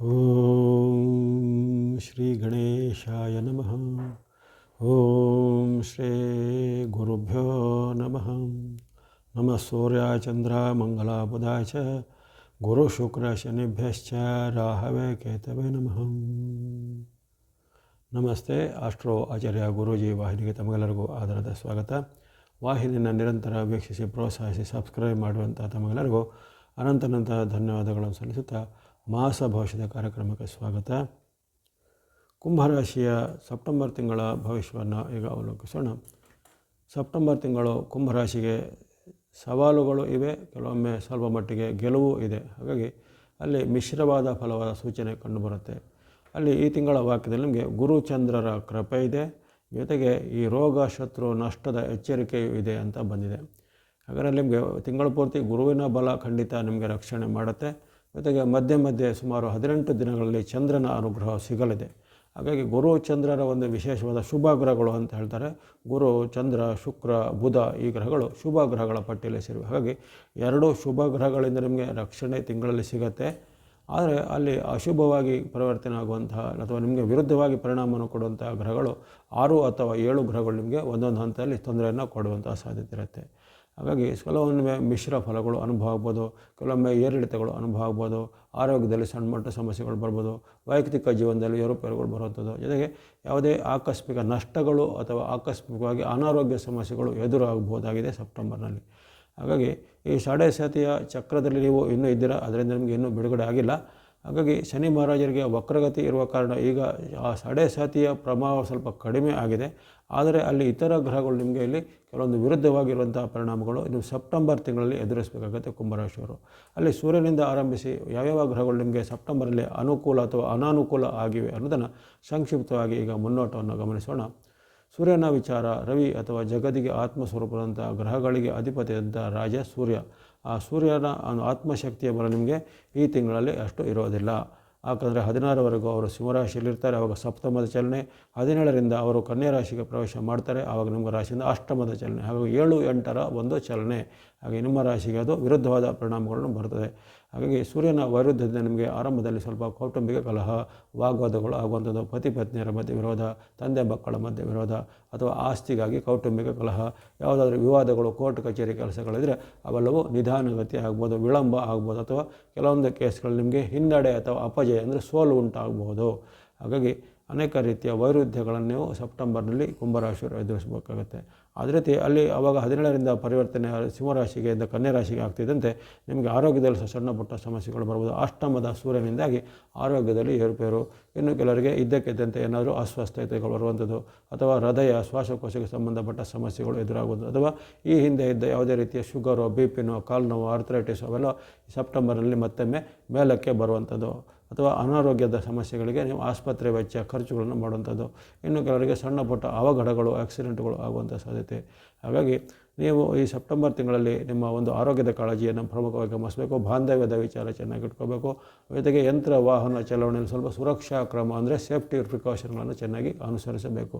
ಓಂ ಶ್ರೀ ಗಣೇಶಾಯ ನಮಃ ಓಂ ಶ್ರೀ ಗುರುಭ್ಯೋ ನಮಃ ನಮಃ ಸೂರ್ಯ ಚಂದ್ರ ಮಂಗಲ ಬುಧಾಯ ಚ ಗುರು ಶುಕ್ರ ಶನಿಭ್ಯಶ್ಚ ರಾಹವೇ ಕೇತವೇ ನಮಃ ನಮಸ್ತೆ ಆಸ್ಟ್ರೋ ಆಚಾರ್ಯ ಗುರೂಜಿ ವಾಹಿನಿಗೆ ತಮಗೆಲ್ಲರಿಗೂ ಆಧಾರದ ಸ್ವಾಗತ ವಾಹಿನಿಯನ್ನು ನಿರಂತರ ವೀಕ್ಷಿಸಿ ಪ್ರೋತ್ಸಾಹಿಸಿ ಸಬ್ಸ್ಕ್ರೈಬ್ ಮಾಡುವಂಥ ತಮಗೆಲ್ಲರಿಗೂ ಅನಂತನಂತ ಧನ್ಯವಾದಗಳನ್ನು ಸಲ್ಲಿಸುತ್ತಾ ಮಾಸ ಭವಿಷ್ಯದ ಕಾರ್ಯಕ್ರಮಕ್ಕೆ ಸ್ವಾಗತ. ಕುಂಭರಾಶಿಯ ಸೆಪ್ಟೆಂಬರ್ ತಿಂಗಳ ಭವಿಷ್ಯವನ್ನು ಈಗ ಅವಲೋಕಿಸೋಣ. ಸೆಪ್ಟೆಂಬರ್ ತಿಂಗಳು ಕುಂಭರಾಶಿಗೆ ಸವಾಲುಗಳು ಇವೆ, ಕೆಲವೊಮ್ಮೆ ಸ್ವಲ್ಪ ಮಟ್ಟಿಗೆ ಗೆಲುವು ಇದೆ. ಹಾಗಾಗಿ ಅಲ್ಲಿ ಮಿಶ್ರವಾದ ಫಲವಾದ ಸೂಚನೆ ಕಂಡುಬರುತ್ತೆ. ಅಲ್ಲಿ ಈ ತಿಂಗಳ ವಾಕ್ಯದಲ್ಲಿ ನಿಮಗೆ ಗುರುಚಂದ್ರರ ಕೃಪೆ ಇದೆ, ಜೊತೆಗೆ ಈ ರೋಗ ಶತ್ರು ನಷ್ಟದ ಎಚ್ಚರಿಕೆಯೂ ಇದೆ ಅಂತ ಬಂದಿದೆ. ಹಾಗಾದರೆ ನಿಮಗೆ ತಿಂಗಳ ಪೂರ್ತಿ ಗುರುವಿನ ಬಲ ಖಂಡಿತ ನಿಮಗೆ ರಕ್ಷಣೆ ಮಾಡುತ್ತೆ. ಜೊತೆಗೆ ಮಧ್ಯೆ ಮಧ್ಯೆ ಸುಮಾರು ಹದಿನೆಂಟು ದಿನಗಳಲ್ಲಿ ಚಂದ್ರನ ಅನುಗ್ರಹ ಸಿಗಲಿದೆ. ಹಾಗಾಗಿ ಗುರು ಚಂದ್ರರ ಒಂದು ವಿಶೇಷವಾದ ಶುಭ ಗ್ರಹಗಳು ಅಂತ ಹೇಳ್ತಾರೆ. ಗುರು, ಚಂದ್ರ, ಶುಕ್ರ, ಬುಧ ಈ ಗ್ರಹಗಳು ಶುಭ ಗ್ರಹಗಳ ಪಟ್ಟಿಯಲ್ಲಿ ಸೇರಿವೆ. ಹಾಗಾಗಿ ಎರಡು ಶುಭ ಗ್ರಹಗಳಿಂದ ನಿಮಗೆ ರಕ್ಷಣೆ ತಿಂಗಳಲ್ಲಿ ಸಿಗತ್ತೆ. ಆದರೆ ಅಲ್ಲಿ ಅಶುಭವಾಗಿ ಪರಿವರ್ತನೆ ಆಗುವಂತಹ ಅಥವಾ ನಿಮಗೆ ವಿರುದ್ಧವಾಗಿ ಪರಿಣಾಮವನ್ನು ಕೊಡುವಂತಹ ಗ್ರಹಗಳು ಆರು ಅಥವಾ ಏಳು ಗ್ರಹಗಳು ನಿಮಗೆ ಒಂದೊಂದು ಹಂತದಲ್ಲಿ ತೊಂದರೆಯನ್ನು ಕೊಡುವಂತಹ ಸಾಧ್ಯತೆ ಇರುತ್ತೆ. ಹಾಗಾಗಿ ಕೆಲವೊಮ್ಮೆ ಮಿಶ್ರ ಫಲಗಳು ಅನುಭವ ಆಗ್ಬೋದು, ಕೆಲವೊಮ್ಮೆ ಏರಿಳಿತಗಳು ಅನುಭವ ಆಗ್ಬೋದು, ಆರೋಗ್ಯದಲ್ಲಿ ಸಣ್ಣ ಮಟ್ಟ ಸಮಸ್ಯೆಗಳು ಬರ್ಬೋದು, ವೈಯಕ್ತಿಕ ಜೀವನದಲ್ಲಿ ಏರುಪೇರುಗಳು ಬರುವಂಥದ್ದು. ಜೊತೆಗೆ ಯಾವುದೇ ಆಕಸ್ಮಿಕ ನಷ್ಟಗಳು ಅಥವಾ ಆಕಸ್ಮಿಕವಾಗಿ ಅನಾರೋಗ್ಯ ಸಮಸ್ಯೆಗಳು ಎದುರಾಗಬಹುದಾಗಿದೆ ಸೆಪ್ಟೆಂಬರ್ನಲ್ಲಿ. ಹಾಗಾಗಿ ಈ ಸಾಡೆ ಸತಿಯ ಚಕ್ರದಲ್ಲಿ ನೀವು ಇನ್ನೂ ಇದ್ದೀರಾ, ಅದರಿಂದ ನಿಮಗೆ ಇನ್ನೂ ಬಿಡುಗಡೆ ಆಗಿಲ್ಲ. ಹಾಗಾಗಿ ಶನಿ ಮಹಾರಾಜರಿಗೆ ವಕ್ರಗತಿ ಇರುವ ಕಾರಣ ಈಗ ಆ ಸಾಡೆ ಸಾತಿಯ ಪ್ರಭಾವ ಸ್ವಲ್ಪ ಕಡಿಮೆ ಆಗಿದೆ. ಆದರೆ ಅಲ್ಲಿ ಇತರ ಗ್ರಹಗಳು ನಿಮಗೆ ಇಲ್ಲಿ ಕೆಲವೊಂದು ವಿರುದ್ಧವಾಗಿರುವಂಥ ಪರಿಣಾಮಗಳು ನೀವು ಸೆಪ್ಟೆಂಬರ್ ತಿಂಗಳಲ್ಲಿ ಎದುರಿಸಬೇಕಾಗುತ್ತೆ ಕುಂಭರಾಶಿಯವರು. ಅಲ್ಲಿ ಸೂರ್ಯನಿಂದ ಆರಂಭಿಸಿ ಯಾವ್ಯಾವ ಗ್ರಹಗಳು ನಿಮಗೆ ಸೆಪ್ಟೆಂಬರಲ್ಲಿ ಅನುಕೂಲ ಅಥವಾ ಅನಾನುಕೂಲ ಆಗಿವೆ ಅನ್ನೋದನ್ನು ಸಂಕ್ಷಿಪ್ತವಾಗಿ ಈಗ ಮುನ್ನೋಟವನ್ನು ಗಮನಿಸೋಣ. ಸೂರ್ಯನ ವಿಚಾರ, ರವಿ ಅಥವಾ ಜಗದಿಗೆ ಆತ್ಮಸ್ವರೂಪದಂಥ ಗ್ರಹಗಳಿಗೆ ಅಧಿಪತಿಯಾದಂಥ ರಾಜ ಸೂರ್ಯ. ಆ ಸೂರ್ಯನ ಆತ್ಮಶಕ್ತಿಯ ಬಲ ನಿಮಗೆ ಈ ತಿಂಗಳಲ್ಲಿ ಅಷ್ಟು ಇರೋದಿಲ್ಲ. ಯಾಕಂದರೆ ಹದಿನಾರವರೆಗೂ ಅವರು ಸಿಂಹರಾಶಿಯಲ್ಲಿರ್ತಾರೆ ಆವಾಗ ಸಪ್ತಮದ ಚಲನೆ. ಹದಿನೇಳರಿಂದ ಅವರು ಕನ್ಯಾ ರಾಶಿಗೆ ಪ್ರವೇಶ ಮಾಡ್ತಾರೆ ಆವಾಗ ನಿಮ್ಮ ರಾಶಿಯಿಂದ ಅಷ್ಟಮದ ಚಲನೆ. ಹಾಗೂ ಏಳು ಎಂಟರ ಒಂದು ಚಲನೆ. ಹಾಗೆ ನಿಮ್ಮ ರಾಶಿಗೆ ಅದು ವಿರುದ್ಧವಾದ ಪರಿಣಾಮಗಳನ್ನು ಬರ್ತದೆ. ಹಾಗಾಗಿ ಸೂರ್ಯನ ವೈರುಧ್ಯದಿಂದ ನಿಮಗೆ ಆರಂಭದಲ್ಲಿ ಸ್ವಲ್ಪ ಕೌಟುಂಬಿಕ ಕಲಹ, ವಾಗ್ವಾದಗಳು ಆಗುವಂಥದ್ದು ಪತಿ ಪತ್ನಿಯರ ಮಧ್ಯೆ ವಿರೋಧ, ತಂದೆ ಮಕ್ಕಳ ಮಧ್ಯೆ ವಿರೋಧ ಅಥವಾ ಆಸ್ತಿಗಾಗಿ ಕೌಟುಂಬಿಕ ಕಲಹ, ಯಾವುದಾದ್ರೂ ವಿವಾದಗಳು, ಕೋರ್ಟ್ ಕಚೇರಿ ಕೆಲಸಗಳಿದ್ದರೆ ಅವೆಲ್ಲವೂ ನಿಧಾನಗತಿ ಆಗ್ಬೋದು, ವಿಳಂಬ ಆಗ್ಬೋದು ಅಥವಾ ಕೆಲವೊಂದು ಕೇಸ್ಗಳು ನಿಮಗೆ ಹಿನ್ನಡೆ ಅಥವಾ ಅಪಜಯ ಅಂದರೆ ಸೋಲು ಉಂಟಾಗ್ಬೋದು. ಹಾಗಾಗಿ ಅನೇಕ ರೀತಿಯ ವೈರುಧ್ಯಗಳನ್ನು ನೀವು ಸೆಪ್ಟೆಂಬರ್ನಲ್ಲಿ ಕುಂಭರಾಶಿಯವರು ಎದುರಿಸಬೇಕಾಗುತ್ತೆ. ಅದೇ ರೀತಿ ಅಲ್ಲಿ ಆವಾಗ ಹದಿನೇಳರಿಂದ ಪರಿವರ್ತನೆ, ಸಿಂಹರಾಶಿಗೆ ಇಂದ ಕನ್ಯಾ ರಾಶಿಗೆ ಆಗ್ತಿದ್ದಂತೆ ನಿಮಗೆ ಆರೋಗ್ಯದಲ್ಲಿ ಸಣ್ಣ ಪುಟ್ಟ ಸಮಸ್ಯೆಗಳು ಬರ್ಬೋದು. ಅಷ್ಟಮದ ಸೂರ್ಯನಿಂದಾಗಿ ಆರೋಗ್ಯದಲ್ಲಿ ಏರುಪೇರು. ಇನ್ನು ಕೆಲವರಿಗೆ ಇದ್ದಕ್ಕಿದ್ದಂತೆ ಏನಾದರೂ ಅಸ್ವಸ್ಥತೆಗಳು ಬರುವಂಥದ್ದು ಅಥವಾ ಹೃದಯ, ಶ್ವಾಸಕೋಶಕ್ಕೆ ಸಂಬಂಧಪಟ್ಟ ಸಮಸ್ಯೆಗಳು ಎದುರಾಗುವುದು ಅಥವಾ ಈ ಹಿಂದೆ ಇದ್ದ ಯಾವುದೇ ರೀತಿಯ ಶುಗರು, ಬಿ ಪಿನೋ ಕಾಲು ನೋವು, ಆರ್ಥರೈಟಿಸ್ ಅವೆಲ್ಲ ಸೆಪ್ಟೆಂಬರ್ನಲ್ಲಿ ಮತ್ತೊಮ್ಮೆ ಮೇಲಕ್ಕೆ ಬರುವಂಥದ್ದು. ಅಥವಾ ಅನಾರೋಗ್ಯದ ಸಮಸ್ಯೆಗಳಿಗೆ ನೀವು ಆಸ್ಪತ್ರೆ ವೆಚ್ಚ ಖರ್ಚುಗಳನ್ನು ಮಾಡುವಂಥದ್ದು. ಇನ್ನು ಕೆಲವರಿಗೆ ಸಣ್ಣ ಪುಟ್ಟ ಅವಘಡಗಳು ಆಕ್ಸಿಡೆಂಟ್ಗಳು ಆಗುವಂಥ ಸಾಧ್ಯತೆ. ಹಾಗಾಗಿ ನೀವು ಈ ಸೆಪ್ಟೆಂಬರ್ ತಿಂಗಳಲ್ಲಿ ನಿಮ್ಮ ಒಂದು ಆರೋಗ್ಯದ ಕಾಳಜಿಯನ್ನು ಪ್ರಮುಖವಾಗಿ ಗಮನಿಸಬೇಕು. ಬಾಂಧವ್ಯದ ವಿಚಾರ ಚೆನ್ನಾಗಿ ಇಟ್ಕೋಬೇಕು. ಜೊತೆಗೆ ಯಂತ್ರ, ವಾಹನ ಚಲಾವಣೆಯಲ್ಲಿ ಸ್ವಲ್ಪ ಸುರಕ್ಷಾ ಕ್ರಮ ಅಂದರೆ ಸೇಫ್ಟಿ ಪ್ರಿಕಾಷನ್ಗಳನ್ನು ಚೆನ್ನಾಗಿ ಅನುಸರಿಸಬೇಕು.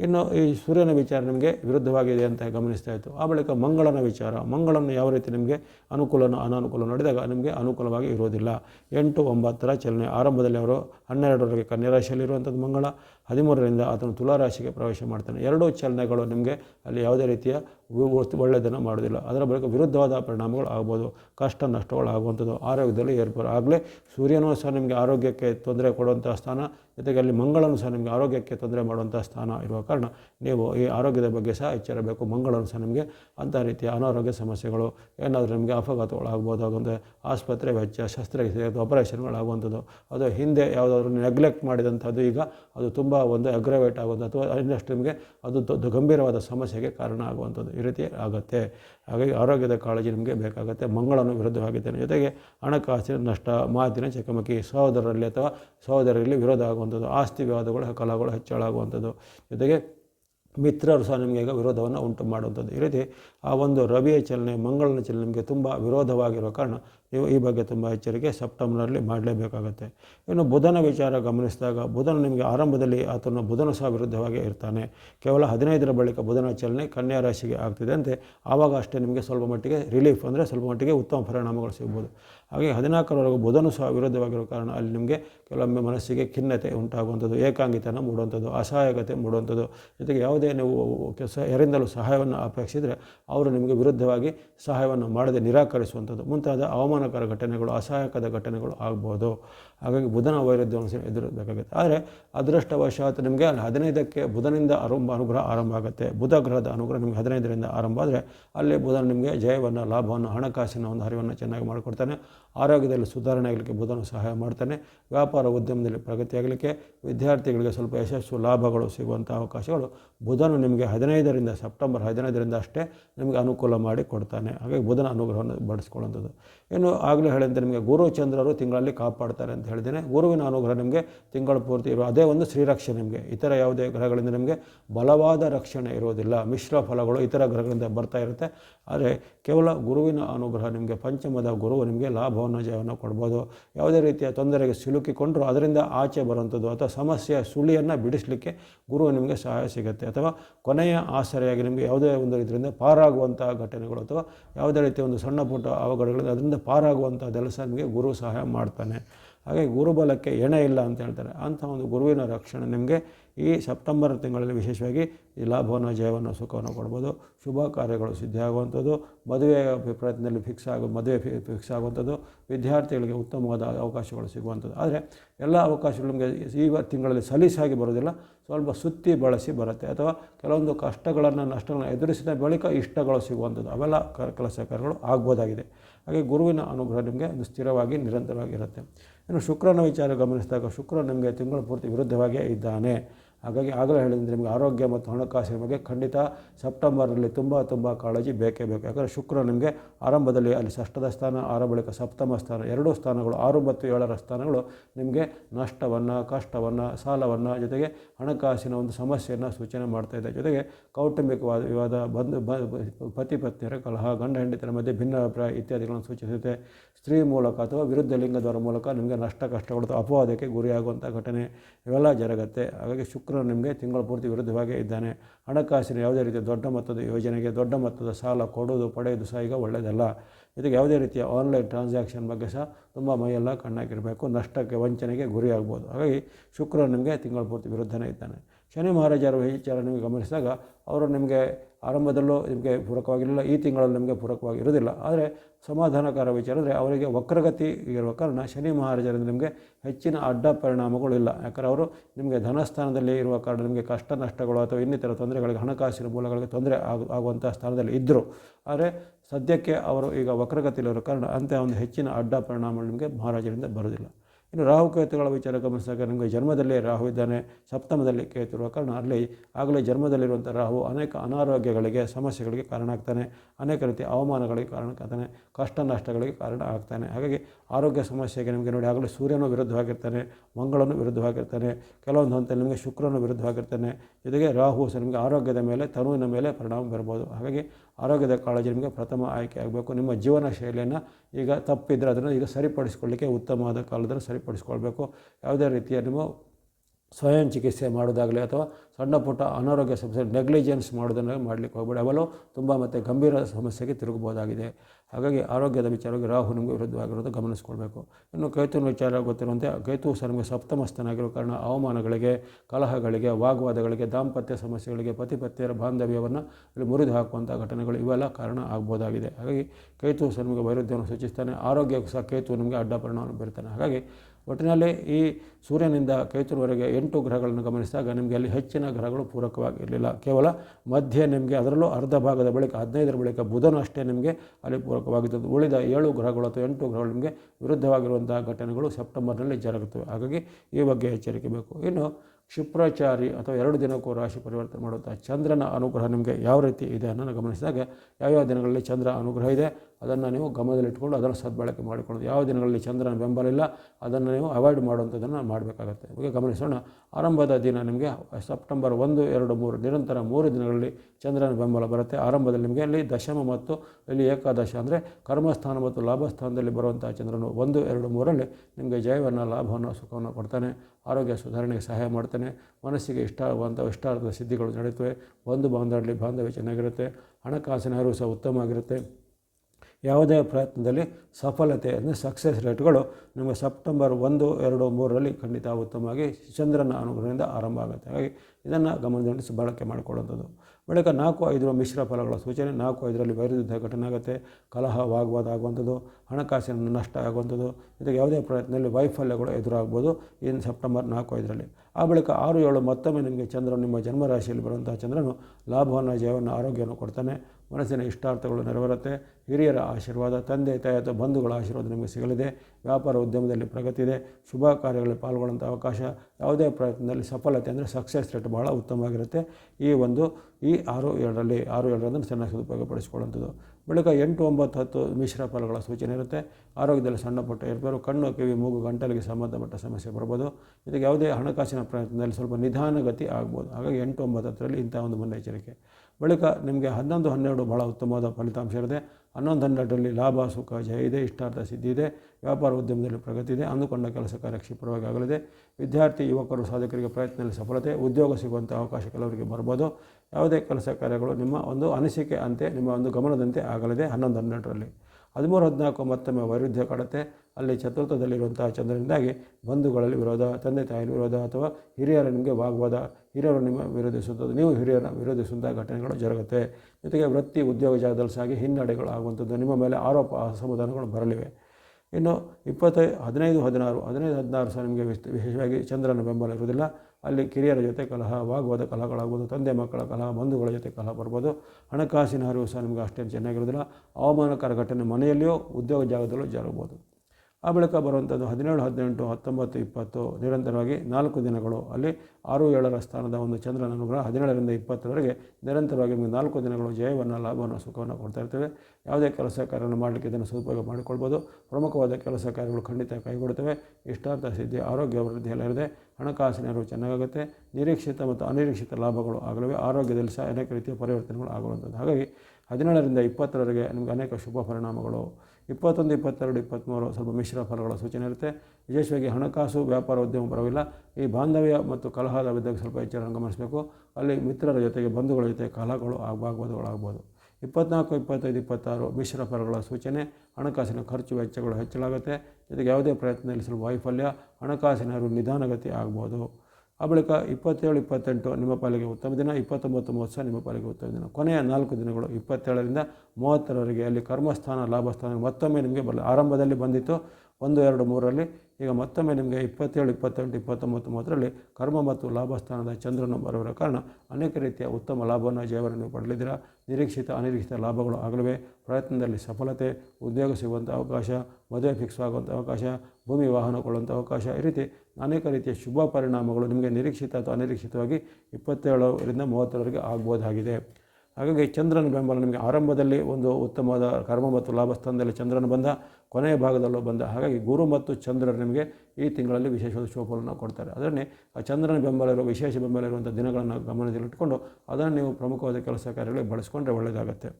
ಇನ್ನು ಈ ಸೂರ್ಯನ ವಿಚಾರ ನಿಮಗೆ ವಿರುದ್ಧವಾಗಿದೆ ಅಂತ ಗಮನಿಸ್ತಾ ಇತ್ತು. ಆ ಬಳಿಕ ಮಂಗಳನ ವಿಚಾರ ಮಂಗಳನ ಯಾವ ರೀತಿ ನಿಮಗೆ ಅನುಕೂಲನ ಅನಾನುಕೂಲ ನಡೆದಾಗ ನಿಮಗೆ ಅನುಕೂಲವಾಗಿ ಇರೋದಿಲ್ಲ ಎಂಟು ಒಂಬತ್ತರ ಚಲನೆ. ಆರಂಭದಲ್ಲಿ ಅವರು ಹನ್ನೆರಡರವರೆಗೆ ಕನ್ಯರಾಶಿಯಲ್ಲಿರುವಂಥದ್ದು ಮಂಗಳ. ಹದಿಮೂರರಿಂದ ಆತನು ತುಲಾರಾಶಿಗೆ ಪ್ರವೇಶ ಮಾಡ್ತಾನೆ. ಎರಡೂ ಚಲನೆಗಳು ನಿಮಗೆ ಅಲ್ಲಿ ಯಾವುದೇ ರೀತಿಯ ಒಳ್ಳೆಯದನ್ನು ಮಾಡೋದಿಲ್ಲ ಅದರ ಬಳಿಕ ವಿರುದ್ಧವಾದ ಪರಿಣಾಮಗಳು ಆಗ್ಬೋದು ಕಷ್ಟ ನಷ್ಟಗಳು ಆಗುವಂಥದ್ದು. ಆರೋಗ್ಯದಲ್ಲಿ ಏರ್ಪಾಡು ಆಗಲೇ ಸೂರ್ಯನೂ ಸಹ ನಿಮಗೆ ಆರೋಗ್ಯಕ್ಕೆ ತೊಂದರೆ ಕೊಡುವಂಥ ಸ್ಥಾನ. ಜೊತೆಗೆ ಅಲ್ಲಿ ಮಂಗಳನು ಸಹ ನಿಮಗೆ ಆರೋಗ್ಯಕ್ಕೆ ತೊಂದರೆ ಮಾಡುವಂಥ ಸ್ಥಾನ ಇರುವ ಕಾರಣ ನೀವು ಈ ಆರೋಗ್ಯದ ಬಗ್ಗೆ ಸಹ ಎಚ್ಚರಬೇಕು. ಮಂಗಳನೂ ಸಹ ನಿಮಗೆ ಅಂಥ ರೀತಿಯ ಅನಾರೋಗ್ಯ ಸಮಸ್ಯೆಗಳು, ಏನಾದರೂ ನಿಮಗೆ ಅಪಘಾತಗಳು ಆಗ್ಬೋದು. ಆಸ್ಪತ್ರೆ ವೆಚ್ಚ, ಶಸ್ತ್ರಚಿಕಿತ್ಸೆ ಆಪರೇಷನ್ಗಳು ಆಪರೇಷನ್ಗಳಾಗುವಂಥದ್ದು ಅದು ಹಿಂದೆ ಯಾವುದಾದ್ರೂ ನೆಗ್ಲೆಕ್ಟ್ ಮಾಡಿದಂಥದ್ದು ಈಗ ಅದು ತುಂಬ ಒಂದು ಅಗ್ರವೇಟ್ ಆಗೋದು ಅಥವಾ ಇನ್ನಷ್ಟು ನಿಮಗೆ ಅದು ದೊಡ್ಡ ಗಂಭೀರವಾದ ಸಮಸ್ಯೆಗೆ ಕಾರಣ ಆಗುವಂಥದ್ದು ಈ ರೀತಿ ಆಗುತ್ತೆ. ಹಾಗಾಗಿ ಆರೋಗ್ಯದ ಕಾಳಜಿ ನಿಮಗೆ ಬೇಕಾಗುತ್ತೆ. ಮಂಗಳನು ವಿರುದ್ಧವಾಗಿದ್ದೇನೆ. ಜೊತೆಗೆ ಹಣಕಾಸಿನ ನಷ್ಟ, ಮಾತಿನ ಚಕಮಕಿ, ಸಹೋದರರಲ್ಲಿ ಅಥವಾ ಸಹೋದರರಲ್ಲಿ ವಿರೋಧ ಆಗುವಂಥದ್ದು, ಆಸ್ತಿ ವಿವಾದಗಳು ಕಲಾಗಳು ಹೆಚ್ಚಳ ಆಗುವಂಥದ್ದು ಜೊತೆಗೆ ಮಿತ್ರರು ಸಹ ನಿಮಗೆ ಈಗ ವಿರೋಧವನ್ನು ಉಂಟು ಮಾಡುವಂಥದ್ದು. ಈ ರೀತಿ ಆ ಒಂದು ರವಿಯ ಚಲನೆ, ಮಂಗಳನ ಚಲನೆ ನಿಮಗೆ ತುಂಬ ವಿರೋಧವಾಗಿರೋ ಕಾರಣ ನೀವು ಈ ಬಗ್ಗೆ ತುಂಬ ಎಚ್ಚರಿಕೆ ಸೆಪ್ಟೆಂಬರ್ನಲ್ಲಿ ಮಾಡಲೇಬೇಕಾಗತ್ತೆ. ಇನ್ನು ಬುಧನ ವಿಚಾರ ಗಮನಿಸಿದಾಗ ಬುಧನ ನಿಮಗೆ ಆರಂಭದಲ್ಲಿ ಆತನು ಬುಧನ ಸಹ ವಿರುದ್ಧವಾಗಿ ಇರ್ತಾನೆ. ಕೇವಲ ಹದಿನೈದರ ಬಳಿಕ ಬುಧನ ಚಲನೆ ಕನ್ಯಾ ರಾಶಿಗೆ ಆಗ್ತಿದೆ ಅಂತೆ ಆವಾಗ ಅಷ್ಟೇ ನಿಮಗೆ ಸ್ವಲ್ಪ ಮಟ್ಟಿಗೆ ರಿಲೀಫ್ ಅಂದರೆ ಸ್ವಲ್ಪ ಮಟ್ಟಿಗೆ ಉತ್ತಮ ಪರಿಣಾಮಗಳು ಸಿಗ್ಬೋದು. ಹಾಗೆ ಹದಿನಾಲ್ಕರವರೆಗೂ ಬುಧನು ಸಹ ವಿರುದ್ಧವಾಗಿರೋ ಕಾರಣ ಅಲ್ಲಿ ನಿಮಗೆ ಕೆಲವೊಮ್ಮೆ ಮನಸ್ಸಿಗೆ ಖಿನ್ನತೆ ಉಂಟಾಗುವಂಥದ್ದು, ಏಕಾಂಗಿತನ ಮೂಡುವಂಥದ್ದು, ಅಸಹಾಯಕತೆ ಮೂಡುವಂಥದ್ದು. ಜೊತೆಗೆ ಯಾವುದೇ ನೀವು ಕೆಲಸ, ಯಾರಿಂದಲೂ ಸಹಾಯವನ್ನು ಅಪೇಕ್ಷಿಸಿದರೆ ಅವರು ನಿಮಗೆ ವಿರುದ್ಧವಾಗಿ ಸಹಾಯವನ್ನು ಮಾಡದೆ ನಿರಾಕರಿಸುವಂಥದ್ದು. ಮುಂತಾದ ಅವಮಾನಕರ ಘಟನೆಗಳು ಅಸಹಾಯಕದ ಘಟನೆಗಳು ಆಗ್ಬೋದು. ಹಾಗಾಗಿ ಬುಧನ ವೈರುಧ್ಯವನ್ನು ಎದುರಬೇಕಾಗುತ್ತೆ ಆದರೆ ಅದೃಷ್ಟವಶಾತ್ ನಿಮಗೆ ಅಲ್ಲಿ ಹದಿನೈದಕ್ಕೆ ಬುಧನಿಂದ ಆರಂಭ ಅನುಗ್ರಹ ಆರಂಭ ಆಗುತ್ತೆ. ಬುಧ ಗ್ರಹದ ಅನುಗ್ರಹ ನಿಮಗೆ ಹದಿನೈದರಿಂದ ಆರಂಭ ಆದರೆ ಅಲ್ಲಿ ಬುಧನ ನಿಮಗೆ ಜಯವನ್ನು, ಲಾಭವನ್ನು, ಹಣಕಾಸಿನ ಒಂದು ಹರಿವನ್ನು ಚೆನ್ನಾಗಿ ಮಾಡಿಕೊಡ್ತಾನೆ. ಆರೋಗ್ಯದಲ್ಲಿ ಸುಧಾರಣೆ ಆಗಲಿಕ್ಕೆ ಬುಧನ ಸಹಾಯ ಮಾಡ್ತಾನೆ. ವ್ಯಾಪಾರ ಉದ್ಯಮದಲ್ಲಿ ಪ್ರಗತಿಯಾಗಲಿಕ್ಕೆ ವಿದ್ಯಾರ್ಥಿಗಳಿಗೆ ಸ್ವಲ್ಪ ಯಶಸ್ಸು, ಲಾಭಗಳು ಸಿಗುವಂಥ ಅವಕಾಶಗಳು ಬುಧನು ನಿಮಗೆ ಹದಿನೈದರಿಂದ, ಸೆಪ್ಟೆಂಬರ್ ಹದಿನೈದರಿಂದ ಅಷ್ಟೇ ನಿಮಗೆ ಅನುಕೂಲ ಮಾಡಿ ಕೊಡ್ತಾನೆ. ಹಾಗಾಗಿ ಬುಧನ ಅನುಗ್ರಹವನ್ನು ಬಳಸ್ಕೊಳ್ಳುವಂಥದ್ದು ಇನ್ನು ಆಗಲೇ ಹೇಳಿದಂತೆ ನಿಮಗೆ ಗುರು ಚಂದ್ರರು ತಿಂಗಳಲ್ಲಿ ಕಾಪಾಡ್ತಾರೆ ಅಂತ ಹೇಳಿದ್ದೇನೆ. ಗುರುವಿನ ಅನುಗ್ರಹ ನಿಮಗೆ ತಿಂಗಳ ಪೂರ್ತಿ ಇರುವ ಅದೇ ಒಂದು ಶ್ರೀರಕ್ಷೆ ನಿಮಗೆ. ಇತರ ಯಾವುದೇ ಗ್ರಹಗಳಿಂದ ನಿಮಗೆ ಬಲವಾದ ರಕ್ಷಣೆ ಇರೋದಿಲ್ಲ ಮಿಶ್ರ ಫಲಗಳು ಇತರ ಗ್ರಹಗಳಿಂದ ಬರ್ತಾ ಇರುತ್ತೆ. ಆದರೆ ಕೇವಲ ಗುರುವಿನ ಅನುಗ್ರಹ ನಿಮಗೆ, ಪಂಚಮದ ಗುರು ನಿಮಗೆ ಲಾಭವನ್ನು, ಜಯವನ್ನು ಕೊಡ್ಬೋದು. ಯಾವುದೇ ರೀತಿಯ ತೊಂದರೆಗೆ ಸಿಲುಕಿಕೊಂಡರೂ ಅದರಿಂದ ಆಚೆ ಬರುವಂಥದ್ದು ಅಥವಾ ಸಮಸ್ಯೆಯ ಸುಳಿಯನ್ನು ಬಿಡಿಸಲಿಕ್ಕೆ ಗುರು ನಿಮಗೆ ಸಹಾಯ ಸಿಗುತ್ತೆ. ಅಥವಾ ಕೊನೆಯ ಆಸರೆಯಾಗಿ ನಿಮಗೆ ಯಾವುದೇ ಒಂದು ಇದರಿಂದ ಪಾರಾಗುವಂಥ ಘಟನೆಗಳು ಅಥವಾ ಯಾವುದೇ ರೀತಿಯ ಒಂದು ಸಣ್ಣ ಪುಟ್ಟ ಅವಘಡಗಳಿಂದ ಅದರಿಂದ ಪಾರಾಗುವಂಥದ್ದೆಲ್ಲ ಸಹ ನಿಮಗೆ ಗುರು ಸಹಾಯ ಮಾಡ್ತಾನೆ. ಹಾಗೆ ಗುರುಬಲಕ್ಕೆ ಎಣೆ ಇಲ್ಲ ಅಂತ ಹೇಳ್ತಾರೆ. ಅಂಥ ಒಂದು ಗುರುವಿನ ರಕ್ಷಣೆ ನಿಮಗೆ ಈ ಸೆಪ್ಟೆಂಬರ್ ತಿಂಗಳಲ್ಲಿ ವಿಶೇಷವಾಗಿ ಈ ಲಾಭವನ್ನು, ಜಯವನ್ನು, ಸುಖವನ್ನು ಕೊಡ್ಬೋದು. ಶುಭ ಕಾರ್ಯಗಳು ಸಿದ್ಧಿಯಾಗುವಂಥದ್ದು. ಮದುವೆ ಪ್ರಯತ್ನದಲ್ಲಿ ಫಿಕ್ಸ್ ಆಗೋ, ಮದುವೆ ಫಿಕ್ಸ್ ಆಗುವಂಥದ್ದು. ವಿದ್ಯಾರ್ಥಿಗಳಿಗೆ ಉತ್ತಮವಾದ ಅವಕಾಶಗಳು ಸಿಗುವಂಥದ್ದು. ಆದರೆ ಎಲ್ಲ ಅವಕಾಶಗಳು ನಿಮಗೆ ಈ ತಿಂಗಳಲ್ಲಿ ಸಲೀಸಾಗಿ ಬರೋದಿಲ್ಲ ಸ್ವಲ್ಪ ಸುತ್ತಿ ಬಳಸಿ ಬರುತ್ತೆ. ಅಥವಾ ಕೆಲವೊಂದು ಕಷ್ಟಗಳನ್ನು, ನಷ್ಟಗಳನ್ನು ಎದುರಿಸಿದ ಬಳಿಕ ಇಷ್ಟಗಳು ಸಿಗುವಂಥದ್ದು. ಅವೆಲ್ಲ ಕೆಲಸ ಕಾರ್ಯಗಳು ಆಗ್ಬೋದಾಗಿದೆ. ಹಾಗೆ ಗುರುವಿನ ಅನುಗ್ರಹ ನಿಮಗೆ ಒಂದು ಸ್ಥಿರವಾಗಿ ನಿರಂತರವಾಗಿರುತ್ತೆ ಇನ್ನು ಶುಕ್ರನ ವಿಚಾರ ಗಮನಿಸಿದಾಗ ಶುಕ್ರ ನಿಮಗೆ ತಿಂಗಳ ಪೂರ್ತಿ ವಿರುದ್ಧವಾಗಿಯೇ ಇದ್ದಾನೆ. ಹಾಗಾಗಿ ಆಗಲೇ ಹೇಳಿದ್ರೆ ನಿಮಗೆ ಆರೋಗ್ಯ ಮತ್ತು ಹಣಕಾಸಿನ ಬಗ್ಗೆ ಖಂಡಿತ ಸೆಪ್ಟೆಂಬರ್ನಲ್ಲಿ ತುಂಬ ತುಂಬ ಕಾಳಜಿ ಬೇಕೇ ಬೇಕು. ಯಾಕಂದರೆ ಶುಕ್ರ ನಿಮಗೆ ಆರಂಭದಲ್ಲಿ ಅಲ್ಲಿ ಷಷ್ಠದ ಸ್ಥಾನ, ಆರ ಬಳಿಕ ಸಪ್ತಮ ಸ್ಥಾನ, ಎರಡೂ ಸ್ಥಾನಗಳು, ಆರು ಮತ್ತು ಏಳರ ಸ್ಥಾನಗಳು ನಿಮಗೆ ನಷ್ಟವನ್ನು, ಕಷ್ಟವನ್ನು, ಸಾಲವನ್ನು ಜೊತೆಗೆ ಹಣಕಾಸಿನ ಒಂದು ಸಮಸ್ಯೆಯನ್ನು ಸೂಚನೆ ಮಾಡ್ತಾ ಇದೆ. ಜೊತೆಗೆ ಕೌಟುಂಬಿಕವಾದ ವಿವಾದ, ಬಂಧು ಪತಿ ಪತ್ನಿಯರ ಕಲಹ, ಗಂಡ ಹೆಂಡತಿಯರ ಮಧ್ಯೆ ಭಿನ್ನಾಭಿಪ್ರಾಯ ಇತ್ಯಾದಿಗಳನ್ನು ಸೂಚಿಸುತ್ತೆ. ಸ್ತ್ರೀ ಮೂಲಕ ಅಥವಾ ವಿರುದ್ಧ ಲಿಂಗದವರ ಮೂಲಕ ನಿಮಗೆ ನಷ್ಟ, ಕಷ್ಟಗಳು ಅಪವಾದಕ್ಕೆ ಗುರಿಯಾಗುವಂಥ ಘಟನೆ ಇವೆಲ್ಲ ಜರುಗುತ್ತೆ. ಹಾಗಾಗಿ ಶುಕ್ರ ನಿಮಗೆ ತಿಂಗಳ ಪೂರ್ತಿ ವಿರುದ್ಧವಾಗೇ ಇದ್ದಾನೆ. ಹಣಕಾಸಿನ ಯಾವುದೇ ರೀತಿಯ ದೊಡ್ಡ ಮೊತ್ತದ ಯೋಜನೆಗೆ ದೊಡ್ಡ ಮೊತ್ತದ ಸಾಲ ಕೊಡೋದು ಪಡೆಯೋದು ಸಹ ಈಗ ಒಳ್ಳೆಯದಲ್ಲ. ಇದಕ್ಕೆ ಯಾವುದೇ ರೀತಿಯ ಆನ್ಲೈನ್ ಟ್ರಾನ್ಸಾಕ್ಷನ್ ಬಗ್ಗೆ ಸಹ ತುಂಬ ಮೈಯೆಲ್ಲ ಕಣ್ಣಾಗಿರಬೇಕು. ನಷ್ಟಕ್ಕೆ ವಂಚನೆಗೆ ಗುರಿಯಾಗ್ಬೋದು. ಹಾಗಾಗಿ ಶುಕ್ರ ನಿಮಗೆ ತಿಂಗಳ ಪೂರ್ತಿ ವಿರುದ್ಧನೇ ಇದ್ದಾನೆ. ಶನಿ ಮಹಾರಾಜರ ವಿಚಾರ ನಿಮಗೆ ಗಮನಿಸಿದಾಗ, ಅವರು ನಿಮಗೆ ಆರಂಭದಲ್ಲೂ ನಿಮಗೆ ಪೂರಕವಾಗಿರಲಿಲ್ಲ, ಈ ತಿಂಗಳಲ್ಲಿ ನಿಮಗೆ ಪೂರಕವಾಗಿ ಇರೋದಿಲ್ಲ ಆದರೆ ಸಮಾಧಾನಕಾರ ವಿಚಾರ. ಅಂದರೆ ಅವರಿಗೆ ವಕ್ರಗತಿ ಇರುವ ಕಾರಣ ಶನಿ ಮಹಾರಾಜರಿಂದ ನಿಮಗೆ ಹೆಚ್ಚಿನ ಅಡ್ಡ ಪರಿಣಾಮಗಳು ಇಲ್ಲ. ಯಾಕಂದರೆ ಅವರು ನಿಮಗೆ ಧನಸ್ಥಾನದಲ್ಲಿ ಇರುವ ಕಾರಣ ನಿಮಗೆ ಕಷ್ಟ ನಷ್ಟಗಳು ಅಥವಾ ಇನ್ನಿತರ ತೊಂದರೆಗಳಿಗೆ ಹಣಕಾಸಿನ ಮೂಲಗಳಿಗೆ ತೊಂದರೆ ಆಗು ಆಗುವಂಥ ಸ್ಥಾನದಲ್ಲಿ ಇದ್ದರು ಆದರೆ ಸದ್ಯಕ್ಕೆ ಅವರು ಈಗ ವಕ್ರಗತಿಯಲ್ಲಿರೋ ಕಾರಣ ಅಂಥ ಒಂದು ಹೆಚ್ಚಿನ ಅಡ್ಡ ಪರಿಣಾಮಗಳು ನಿಮಗೆ ಮಹಾರಾಜರಿಂದ ಬರೋದಿಲ್ಲ. ಇನ್ನು ರಾಹು ಕೇತುಗಳ ವಿಚಾರ ಗಮನಿಸಿದಾಗ ನಿಮಗೆ ಜನ್ಮದಲ್ಲೇ ರಾಹು ಇದ್ದಾನೆ, ಸಪ್ತಮದಲ್ಲಿ ಕೇತು ಕಾರಣ ಅಲ್ಲಿ ಆಗಲೇ ಜನ್ಮದಲ್ಲಿರುವಂಥ ರಾಹು ಅನೇಕ ಅನಾರೋಗ್ಯಗಳಿಗೆ ಸಮಸ್ಯೆಗಳಿಗೆ ಕಾರಣ ಆಗ್ತಾನೆ, ಅನೇಕ ರೀತಿಯ ಅವಮಾನಗಳಿಗೆ ಕಾರಣ ಆಗ್ತಾನೆ, ಕಷ್ಟ ನಷ್ಟಗಳಿಗೆ ಕಾರಣ ಆಗ್ತಾನೆ. ಹಾಗಾಗಿ ಆರೋಗ್ಯ ಸಮಸ್ಯೆಗೆ ನಿಮಗೆ ನೋಡಿ ಆಗಲೇ ಸೂರ್ಯನೂ ವಿರುದ್ಧವಾಗಿರ್ತಾನೆ, ಮಂಗಳನು ವಿರುದ್ಧವಾಗಿರ್ತಾನೆ, ಕೆಲವೊಂದು ಹಂತದಲ್ಲಿ ನಿಮಗೆ ಶುಕ್ರನು ವಿರುದ್ಧವಾಗಿರ್ತಾನೆ. ಜೊತೆಗೆ ರಾಹು ಸಹ ನಿಮಗೆ ಆರೋಗ್ಯದ ಮೇಲೆ, ತನುವಿನ ಮೇಲೆ ಪರಿಣಾಮ ಬೀರ್ಬೋದು. ಹಾಗಾಗಿ ಆರೋಗ್ಯದ ಕಾಳಜಿ ನಿಮಗೆ ಪ್ರಥಮ ಆಯ್ಕೆ ಆಗಬೇಕು. ನಿಮ್ಮ ಜೀವನ ಶೈಲಿಯನ್ನು ಈಗ ತಪ್ಪಿದ್ರೆ ಅದನ್ನು ಈಗ ಸರಿಪಡಿಸ್ಕೊಳ್ಳಿಕ್ಕೆ ಉತ್ತಮವಾದ ಕಾಲದಲ್ಲಿ ಸರಿಪಡಿಸ್ಕೊಳ್ಬೇಕು. ಯಾವುದೇ ರೀತಿಯ ನಿಮ್ಮ ಸ್ವಯಂ ಚಿಕಿತ್ಸೆ ಮಾಡೋದಾಗಲಿ ಅಥವಾ ಸಣ್ಣ ಪುಟ್ಟ ಅನಾರೋಗ್ಯ ಸಮಸ್ಯೆ ನೆಗ್ಲಿಜೆನ್ಸ್ ಮಾಡೋದನ್ನು ಮಾಡಲಿಕ್ಕೆ ಹೋಗಬೇಡಿ. ಅವಲು ತುಂಬ ಮತ್ತು ಗಂಭೀರ ಸಮಸ್ಯೆಗೆ ತಿರುಗಬಹುದಾಗಿದೆ. ಹಾಗಾಗಿ ಆರೋಗ್ಯದ ವಿಚಾರವಾಗಿ ರಾಹು ನಿಮಗೆ ವಿರುದ್ಧವಾಗಿರೋದು ಗಮನಿಸ್ಕೊಳ್ಬೇಕು. ಇನ್ನು ಕೇತುವಿನ ವಿಚಾರ ಗೊತ್ತಿರುವಂತೆ ಕೇತು ಸರ್ ನಿಮಗೆ ಸಪ್ತಮಸ್ಥನಾಗಿರೋ ಕಾರಣ ಅವಮಾನಗಳಿಗೆ ಕಲಹಗಳಿಗೆ, ವಾಗ್ವಾದಗಳಿಗೆ, ದಾಂಪತ್ಯ ಸಮಸ್ಯೆಗಳಿಗೆ ಪತಿ ಪತ್ನಿಯರ ಬಾಂಧವ್ಯವನ್ನು ಇಲ್ಲಿ ಮುರಿದು ಹಾಕುವಂಥ ಘಟನೆಗಳು ಇವೆಲ್ಲ ಕಾರಣ ಆಗ್ಬೋದಾಗಿದೆ. ಹಾಗಾಗಿ ಕೈತು ಸರ್ ನಿಮಗೆ ವೈರುಧ್ಯವನ್ನು ಸೂಚಿಸ್ತಾನೆ. ಆರೋಗ್ಯಕ್ಕೂ ಸಹ ಕೇತು ನಿಮಗೆ ಅಡ್ಡ ಪರಿಣಾಮ ಬೀರ್ತಾನೆ ಹಾಗಾಗಿ ಒಟ್ಟಿನಲ್ಲಿ ಈ ಸೂರ್ಯನಿಂದ ಕೇತುವರೆಗೆ ಎಂಟು ಗ್ರಹಗಳನ್ನು ಗಮನಿಸಿದಾಗ ನಿಮಗೆ ಅಲ್ಲಿ ಹೆಚ್ಚಿನ ಗ್ರಹಗಳು ಪೂರಕವಾಗಿರಲಿಲ್ಲ. ಕೇವಲ ಮಧ್ಯೆ ನಿಮಗೆ ಅದರಲ್ಲೂ ಅರ್ಧ ಭಾಗದ ಬಳಿಕ, ಹದಿನೈದರ ಬಳಿಕ ಬುಧನು ಅಷ್ಟೇ ನಿಮಗೆ ಅಲ್ಲಿ ಪೂರಕವಾಗಿದ್ದದ್ದು. ಉಳಿದ ಏಳು ಗ್ರಹಗಳು ಅಥವಾ ಎಂಟು ಗ್ರಹಗಳು ನಿಮಗೆ ವಿರುದ್ಧವಾಗಿರುವಂತಹ ಘಟನೆಗಳು ಸೆಪ್ಟೆಂಬರ್ನಲ್ಲಿ ಜರುಗುತ್ತವೆ. ಹಾಗಾಗಿ ಈ ಬಗ್ಗೆ ಎಚ್ಚರಿಕೆ ಬೇಕು. ಇನ್ನು ಕ್ಷಿಪ್ರಾಚಾರಿ ಅಥವಾ ಎರಡು ದಿನಕ್ಕೂ ರಾಶಿ ಪರಿವರ್ತನೆ ಮಾಡುವಂಥ ಚಂದ್ರನ ಅನುಗ್ರಹ ನಿಮಗೆ ಯಾವ ರೀತಿ ಇದೆ ಅನ್ನೋದು ಗಮನಿಸಿದಾಗ, ಯಾವ್ಯಾವ ದಿನಗಳಲ್ಲಿ ಚಂದ್ರ ಅನುಗ್ರಹ ಇದೆ ಅದನ್ನು ನೀವು ಗಮನದಲ್ಲಿಟ್ಕೊಂಡು ಅದನ್ನು ಸದ್ಬಳಕೆ ಮಾಡಿಕೊಳ್ಳೋದು. ಯಾವ ದಿನಗಳಲ್ಲಿ ಚಂದ್ರನ ಬೆಂಬಲ ಇಲ್ಲ, ಅದನ್ನು ನೀವು ಅವಾಯ್ಡ್ ಮಾಡುವಂಥದ್ದನ್ನು ಮಾಡಬೇಕಾಗತ್ತೆ. ಹೀಗೆ ಗಮನಿಸೋಣ, ಆರಂಭದ ದಿನ ನಿಮಗೆ ಸೆಪ್ಟೆಂಬರ್ ಒಂದು, ಎರಡು, ಮೂರು, ನಿರಂತರ ಮೂರು ದಿನಗಳಲ್ಲಿ ಚಂದ್ರನ ಬೆಂಬಲ ಬರುತ್ತೆ. ಆರಂಭದಲ್ಲಿ ನಿಮಗೆ ಅಲ್ಲಿ ದಶಮ ಮತ್ತು ಇಲ್ಲಿ ಏಕಾದಶ ಅಂದರೆ ಕರ್ಮಸ್ಥಾನ ಮತ್ತು ಲಾಭಸ್ಥಾನದಲ್ಲಿ ಬರುವಂಥ ಚಂದ್ರನು ಒಂದು, ಎರಡು ಮೂರಲ್ಲಿ ನಿಮಗೆ ಜಯವನ್ನು, ಲಾಭವನ್ನು, ಸುಖವನ್ನು ಕೊಡ್ತಾನೆ. ಆರೋಗ್ಯ ಸುಧಾರಣೆಗೆ ಸಹಾಯ ಮಾಡ್ತಾನೆ. ಮನಸ್ಸಿಗೆ ಇಷ್ಟ ಆಗುವಂಥ ಇಷ್ಟಾರ್ಥದ ಸಿದ್ಧಿಗಳು ನಡೆಯುತ್ತವೆ. ಒಂದು ಬಾಂಧವರಲ್ಲಿ ಬಾಂಧವ್ಯ ಚೆನ್ನಾಗಿರುತ್ತೆ. ಹಣಕಾಸಿನ ಸಹ ಉತ್ತಮ ಆಗಿರುತ್ತೆ ಯಾವುದೇ ಪ್ರಯತ್ನದಲ್ಲಿ ಸಫಲತೆ ಅಂದರೆ ಸಕ್ಸಸ್ ರೇಟ್ಗಳು ನಿಮಗೆ ಸೆಪ್ಟೆಂಬರ್ ಒಂದು, ಎರಡು, ಮೂರರಲ್ಲಿ ಖಂಡಿತ ಉತ್ತಮವಾಗಿ ಚಂದ್ರನ ಅನುಗ್ರಹದಿಂದ ಆರಂಭ ಆಗುತ್ತೆ. ಹಾಗಾಗಿ ಇದನ್ನು ಗಮನದಲ್ಲಿ ಬಳಕೆ ಮಾಡಿಕೊಳ್ಳುವಂಥದ್ದು. ಬಳಿಕ ನಾಲ್ಕು, ಐದರ ಮಿಶ್ರ ಫಲಗಳ ಸೂಚನೆ, ನಾಲ್ಕು, ಐದರಲ್ಲಿ ವೈರುದ್ಧ ಘಟನೆ ಆಗುತ್ತೆ, ಕಲಹ ವಾಗ್ವಾದ ಆಗುವಂಥದ್ದು ಹಣಕಾಸಿನ ನಷ್ಟ ಆಗುವಂಥದ್ದು, ಇದಕ್ಕೆ ಯಾವುದೇ ಪ್ರಯತ್ನದಲ್ಲಿ ವೈಫಲ್ಯಗಳು ಎದುರಾಗ್ಬೋದು ಇನ್ನು ಸೆಪ್ಟೆಂಬರ್ ನಾಲ್ಕು, ಐದರಲ್ಲಿ. ಆ ಬಳಿಕ ಆರು, ಏಳು ಮತ್ತೊಮ್ಮೆ ನಿಮಗೆ ಚಂದ್ರನು ನಿಮ್ಮ ಜನ್ಮರಾಶಿಯಲ್ಲಿ ಬರುವಂಥ ಚಂದ್ರನು ಲಾಭವನ್ನು, ಜಯವನ್ನು, ಆರೋಗ್ಯವನ್ನು ಕೊಡ್ತಾನೆ. ಮನಸ್ಸಿನ ಇಷ್ಟಾರ್ಥಗಳು ನೆರವೇರುತ್ತೆ. ಹಿರಿಯರ ಆಶೀರ್ವಾದ, ತಂದೆ, ತಾಯಿ ಅಥವಾ ಬಂಧುಗಳ ಆಶೀರ್ವಾದ ನಿಮಗೆ ಸಿಗಲಿದೆ. ವ್ಯಾಪಾರ ಉದ್ಯಮದಲ್ಲಿ ಪ್ರಗತಿ ಇದೆ. ಶುಭ ಕಾರ್ಯಗಳಲ್ಲಿ ಪಾಲ್ಗೊಳ್ಳುವಂಥ ಅವಕಾಶ ಯಾವುದೇ ಪ್ರಯತ್ನದಲ್ಲಿ ಸಫಲತೆ ಅಂದರೆ ಸಕ್ಸಸ್ ರೇಟ್ ಭಾಳ ಉತ್ತಮವಾಗಿರುತ್ತೆ. ಈ ಒಂದು, ಈ ಆರು ಎರಡರಲ್ಲಿ, ಆರು ಏಳರಂದ್ರೆ ಚೆನ್ನಾಗಿ ಸದುಪಯೋಗಪಡಿಸಿಕೊಳ್ಳುವಂಥದ್ದು. ಬಳಿಕ ಎಂಟು, ಒಂಬತ್ತು, ಹತ್ತು ಮಿಶ್ರ ಫಲಗಳ ಸೂಚನೆ ಇರುತ್ತೆ. ಆರೋಗ್ಯದಲ್ಲಿ ಸಣ್ಣ ಪುಟ್ಟ ಏರ್ಪೇರು, ಕಣ್ಣು, ಕಿವಿ, ಮೂಗು, ಗಂಟಲಿಗೆ ಸಂಬಂಧಪಟ್ಟ ಸಮಸ್ಯೆ ಬರ್ಬೋದು. ಇದಕ್ಕೆ ಯಾವುದೇ ಹಣಕಾಸಿನ ಪ್ರಯತ್ನದಲ್ಲಿ ಸ್ವಲ್ಪ ನಿಧಾನಗತಿ ಆಗ್ಬೋದು. ಹಾಗಾಗಿ ಎಂಟು, ಒಂಬತ್ತು ಹತ್ತರಲ್ಲಿ ಇಂಥ ಒಂದು ಮುನ್ನೆಚ್ಚರಿಕೆ. ಬಳಿಕ ನಿಮಗೆ ಹನ್ನೊಂದು, ಹನ್ನೆರಡು ಭಾಳ ಉತ್ತಮವಾದ ಫಲಿತಾಂಶ ಇರುತ್ತೆ. ಹನ್ನೊಂದು, ಹನ್ನೆರಡರಲ್ಲಿ ಲಾಭ, ಸುಖ, ಜಯ ಇದೆ, ಇಷ್ಟಾರ್ಥ ಸಿದ್ಧಿ ಇದೆ, ವ್ಯಾಪಾರ ಉದ್ಯಮದಲ್ಲಿ ಪ್ರಗತಿ ಇದೆ, ಅಂದುಕೊಂಡ ಕೆಲಸ ಕಾರ್ಯ ಕ್ಷಿಪ್ರವಾಗಿ ಆಗಲಿದೆ. ವಿದ್ಯಾರ್ಥಿ, ಯುವಕರು, ಸಾಧಕರಿಗೆ ಪ್ರಯತ್ನದಲ್ಲಿ ಸಫಲತೆ, ಉದ್ಯೋಗ ಸಿಗುವಂಥ ಅವಕಾಶ ಕೆಲವರಿಗೆ ಬರ್ಬೋದು. ಯಾವುದೇ ಕೆಲಸ ಕಾರ್ಯಗಳು ನಿಮ್ಮ ಒಂದು ಅನಿಸಿಕೆ ಅಂತೆ, ನಿಮ್ಮ ಒಂದು ಗಮನದಂತೆ ಆಗಲಿದೆ ಹನ್ನೊಂದು, ಹನ್ನೆರಡರಲ್ಲಿ. ಹದಿಮೂರು, ಹದಿನಾಲ್ಕು ಮತ್ತೊಮ್ಮೆ ವೈರುಧ್ಯ ಕಾಡುತ್ತೆ ಅಲ್ಲಿ ಚತುರ್ಥದಲ್ಲಿರುವಂತಹ ಚಂದ್ರನಿಂದಾಗಿ ಬಂಧುಗಳಲ್ಲಿ ವಿರೋಧ, ತಂದೆ ತಾಯಿ ವಿರೋಧ ಅಥವಾ ಹಿರಿಯರ ನಿಮಗೆ ವಾಗ್ವಾದ, ಹಿರಿಯರು ನಿಮ್ಮ ವಿರೋಧಿಸುತ್ತದೆ ನೀವು ಹಿರಿಯರ ವಿರೋಧಿಸುವಂಥ ಘಟನೆಗಳು ಜರುಗುತ್ತೆ. ಜೊತೆಗೆ ವೃತ್ತಿ ಉದ್ಯೋಗ ಜಾಗದಲ್ಲಿ ಸಾಗಿ ಹಿನ್ನಡೆಗಳು ಆಗುವಂಥದ್ದು, ನಿಮ್ಮ ಮೇಲೆ ಆರೋಪ, ಅಸಮಾಧಾನಗಳು ಬರಲಿವೆ. ಇನ್ನು ಇಪ್ಪತ್ತೈ, ಹದಿನೈದು, ಹದಿನಾರು ಹದಿನೈದು, ಹದಿನಾರು ಸಹ ನಿಮಗೆ ವಿಶ್- ವಿಶೇಷವಾಗಿ ಚಂದ್ರನ ಬೆಂಬಲ ಇರುವುದಿಲ್ಲ. ಅಲ್ಲಿ ಕಿರಿಯರ ಜೊತೆ ಕಲಹ ವಾಗ್ವಾದ ಕಲಹಗಳಾಗ್ಬೋದು, ತಂದೆ ಮಕ್ಕಳ ಕಲಹ, ಬಂಧುಗಳ ಜೊತೆ ಕಲಹ ಬರ್ಬೋದು. ಹಣಕಾಸಿನ ಅರಿವು ಸಹ ನಿಮಗೆ ಅಷ್ಟೇನು ಚೆನ್ನಾಗಿರೋದಿಲ್ಲ ಅವಮಾನಕರ ಘಟನೆ ಮನೆಯಲ್ಲಿಯೋ, ಉದ್ಯೋಗ ಜಾಗದಲ್ಲೂ ಜರುಗಬಹುದು ಆ ಬಳಿಕ ಬರುವಂಥದ್ದು ಹದಿನೇಳು, ಹದಿನೆಂಟು, ಹತ್ತೊಂಬತ್ತು, ಇಪ್ಪತ್ತು, ನಿರಂತರವಾಗಿ ನಾಲ್ಕು ದಿನಗಳು. ಅಲ್ಲಿ ಆರು, ಏಳರ ಸ್ಥಾನದ ಒಂದು ಚಂದ್ರನ ಅನುಗ್ರಹ ಹದಿನೇಳರಿಂದ ಇಪ್ಪತ್ತರವರೆಗೆ ನಿರಂತರವಾಗಿ ನಿಮಗೆ ನಾಲ್ಕು ದಿನಗಳು ಜಯವನ್ನು, ಲಾಭವನ್ನು, ಸುಖವನ್ನು ಕೊಡ್ತಾ ಇರ್ತೇವೆ. ಯಾವುದೇ ಕೆಲಸ ಕಾರ್ಯವನ್ನು ಮಾಡಲಿಕ್ಕೆ ಇದನ್ನು ಸದುಪಯೋಗ ಮಾಡಿಕೊಳ್ಬೋದು. ಪ್ರಮುಖವಾದ ಕೆಲಸ ಕಾರ್ಯಗಳು ಖಂಡಿತ ಕೈಗೊಳ್ಳುತ್ತವೆ. ಇಷ್ಟಾರ್ಥ ಸಿದ್ಧಿ, ಆರೋಗ್ಯ ವೃದ್ಧಿ ಎಲ್ಲ ಇರದೆ ಹಣಕಾಸಿನ ಅರಿವು ಚೆನ್ನಾಗುತ್ತೆ ನಿರೀಕ್ಷಿತ ಮತ್ತು ಅನಿರೀಕ್ಷಿತ ಲಾಭಗಳು ಆಗಲಿವೆ. ಆರೋಗ್ಯದಲ್ಲಿ ಸಹ ಅನೇಕ ರೀತಿಯ ಪರಿವರ್ತನೆಗಳು ಆಗುವಂಥದ್ದು. ಹಾಗಾಗಿ ಹದಿನೇಳರಿಂದ ಇಪ್ಪತ್ತರವರೆಗೆ ನಿಮಗೆ ಅನೇಕ ಶುಭ ಪರಿಣಾಮಗಳು. ಇಪ್ಪತ್ತೊಂದು, ಇಪ್ಪತ್ತೆರಡು, ಇಪ್ಪತ್ತ್ಮೂರು ಸ್ವಲ್ಪ ಮಿಶ್ರ ಫಲಗಳ ಸೂಚನೆ ಇರುತ್ತೆ. ವಿಶೇಷವಾಗಿ ಹಣಕಾಸು, ವ್ಯಾಪಾರ ಉದ್ಯಮ ಬರೋವಿಲ್ಲ. ಈ ಬಾಂಧವ್ಯ ಮತ್ತು ಕಲಹದ ವಿಧಕ್ಕೆ ಸ್ವಲ್ಪ ಎಚ್ಚರವನ್ನು ಗಮನಿಸಬೇಕು ಅಲ್ಲಿ ಮಿತ್ರರ ಜೊತೆಗೆ ಬಂಧುಗಳ ಜೊತೆ ಕಲಹಗಳು ಆಗಬಾಗುವುದುಗಳಾಗ್ಬೋದು ಇಪ್ಪತ್ನಾಲ್ಕು, ಇಪ್ಪತ್ತೈದು, ಇಪ್ಪತ್ತಾರು ಮಿಶ್ರ ಫಲಗಳ ಸೂಚನೆ. ಹಣಕಾಸಿನ ಖರ್ಚು ವೆಚ್ಚಗಳು ಹೆಚ್ಚಳಾಗುತ್ತೆ. ಜೊತೆಗೆ ಯಾವುದೇ ಪ್ರಯತ್ನದಲ್ಲಿ ಸ್ವಲ್ಪ ವೈಫಲ್ಯ. ಹಣಕಾಸಿನ ನಿಧಾನಗತಿ ಆಗ್ಬೋದು. ಆ ಬಳಿಕ ಇಪ್ಪತ್ತೇಳು, ಇಪ್ಪತ್ತೆಂಟು ನಿಮ್ಮ ಪಾಲಿಗೆ ಉತ್ತಮ ದಿನ, ಇಪ್ಪತ್ತೊಂಬತ್ತು ಮೂವತ್ತು ಸಹ ನಿಮ್ಮ ಪಾಲಿಗೆ ಉತ್ತಮ ದಿನ. ಕೊನೆಯ ನಾಲ್ಕು ದಿನಗಳು ಇಪ್ಪತ್ತೇಳರಿಂದ ಮೂವತ್ತರವರೆಗೆ ಅಲ್ಲಿ ಕರ್ಮಸ್ಥಾನ, ಲಾಭಸ್ಥಾನ ಮತ್ತೊಮ್ಮೆ ನಿಮಗೆ ಬರಲಿ ಆರಂಭದಲ್ಲಿ ಬಂದಿತ್ತು ಒಂದು, ಎರಡು, ಮೂರರಲ್ಲಿ. ಈಗ ಮತ್ತೊಮ್ಮೆ ನಿಮಗೆ ಇಪ್ಪತ್ತೇಳು, ಇಪ್ಪತ್ತೆಂಟು, ಇಪ್ಪತ್ತೊಂಬತ್ತು, ಮೂವತ್ತರಲ್ಲಿ ಕರ್ಮ ಮತ್ತು ಲಾಭಸ್ಥಾನದ ಚಂದ್ರನು ಬರುವ ಕಾರಣ ಅನೇಕ ರೀತಿಯ ಉತ್ತಮ ಲಾಭವನ್ನು, ಜಯವನ್ನು ನೀವು ನಿರೀಕ್ಷಿತ, ಅನಿರೀಕ್ಷಿತ ಲಾಭಗಳು ಆಗಲಿವೆ. ಪ್ರಯತ್ನದಲ್ಲಿ ಸಫಲತೆ, ಉದ್ಯೋಗ ಸಿಗುವಂಥ ಅವಕಾಶ, ಮದುವೆ ಫಿಕ್ಸ್ ಆಗುವಂಥ ಅವಕಾಶ ಭೂಮಿ ವಾಹನ ಕೊಳ್ಳುವಂಥ ಅವಕಾಶ ಈ ರೀತಿ ಅನೇಕ ರೀತಿಯ ಶುಭ ಪರಿಣಾಮಗಳು ನಿಮಗೆ ನಿರೀಕ್ಷಿತ ಅಥವಾ ಅನಿರೀಕ್ಷಿತವಾಗಿ ಇಪ್ಪತ್ತೇಳರಿಂದ ಮೂವತ್ತರವರೆಗೆ ಆಗ್ಬೋದಾಗಿದೆ. ಹಾಗಾಗಿ ಚಂದ್ರನ ಬೆಂಬಲ ನಿಮಗೆ ಆರಂಭದಲ್ಲಿ ಒಂದು ಉತ್ತಮವಾದ ಕರ್ಮ ಮತ್ತು ಲಾಭಸ್ಥಾನದಲ್ಲಿ ಚಂದ್ರನ ಬಂದ, ಕೊನೆಯ ಭಾಗದಲ್ಲೂ ಬಂದ. ಹಾಗಾಗಿ ಗುರು ಮತ್ತು ಚಂದ್ರರು ನಿಮಗೆ ಈ ತಿಂಗಳಲ್ಲಿ ವಿಶೇಷವಾದ ಶೋಭವನ್ನು ಕೊಡ್ತಾರೆ. ಅದನ್ನೇ ಆ ಚಂದ್ರನ ಬೆಂಬಲ ಇರುವ, ವಿಶೇಷ ಬೆಂಬಲ ಇರುವಂಥ ದಿನಗಳನ್ನು ಗಮನದಲ್ಲಿಟ್ಟುಕೊಂಡು ಅದನ್ನು ನೀವು ಪ್ರಮುಖವಾದ ಕೆಲಸ ಕಾರ್ಯಗಳಿಗೆ ಬಳಸ್ಕೊಂಡ್ರೆ ಒಳ್ಳೆಯದಾಗುತ್ತೆ.